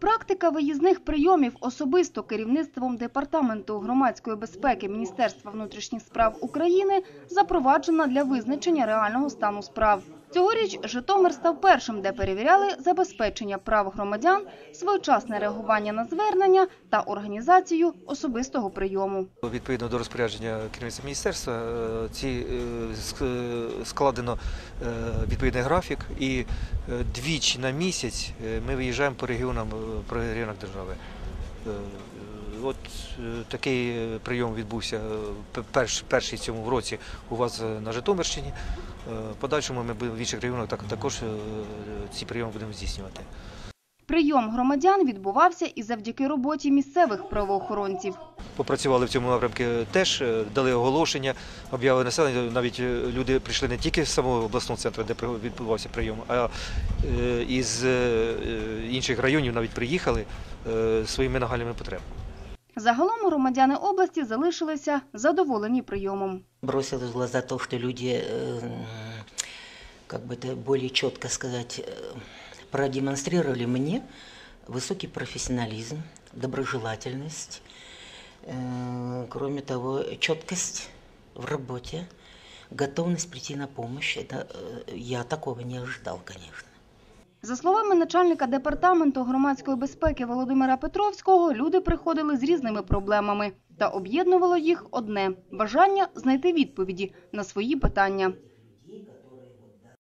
Практика виїзних прийомів особисто керівництвом Департаменту громадської безпеки Міністерства внутрішніх справ України запроваджена для визначення реального стану справ. Цьогоріч Житомир став першим, де перевіряли забезпечення прав громадян, своєчасне реагування на звернення та організацію особистого прийому. Відповідно до розпорядження керівництва міністерства, е, ці е, е, складено відповідний графік, і двічі на місяць ми виїжджаємо по регіонам, по регіонах держави. От такий прийом відбувся перш, перший цьому році у вас на Житомирщині. Е, подальшому ми в інших регіонах також е, ці прийоми будемо здійснювати. Прийом громадян відбувався і завдяки роботі місцевих правоохоронців. Попрацювали в цьому напрямку теж, е, дали оголошення, об'яви населення. Навіть люди прийшли не тільки з самого обласного центру, де відбувався прийом, а із інших районів навіть приїхали своїми нагальними потребами. Загалом громадяни області залишилися задоволені прийомом. Бросилось в глаза то, что люди, э, как бы это более четко сказать, э, продемонстрировали мне высокий профессионализм, доброжелательность, э, кроме того, четкость в работе, готовность прийти на помощь. Это э, я такого не ожидал, конечно. За словами начальника департаменту громадської безпеки Володимира Петровського, люди приходили з різними проблемами та об'єднувало їх одне бажання знайти відповіді на свої питання.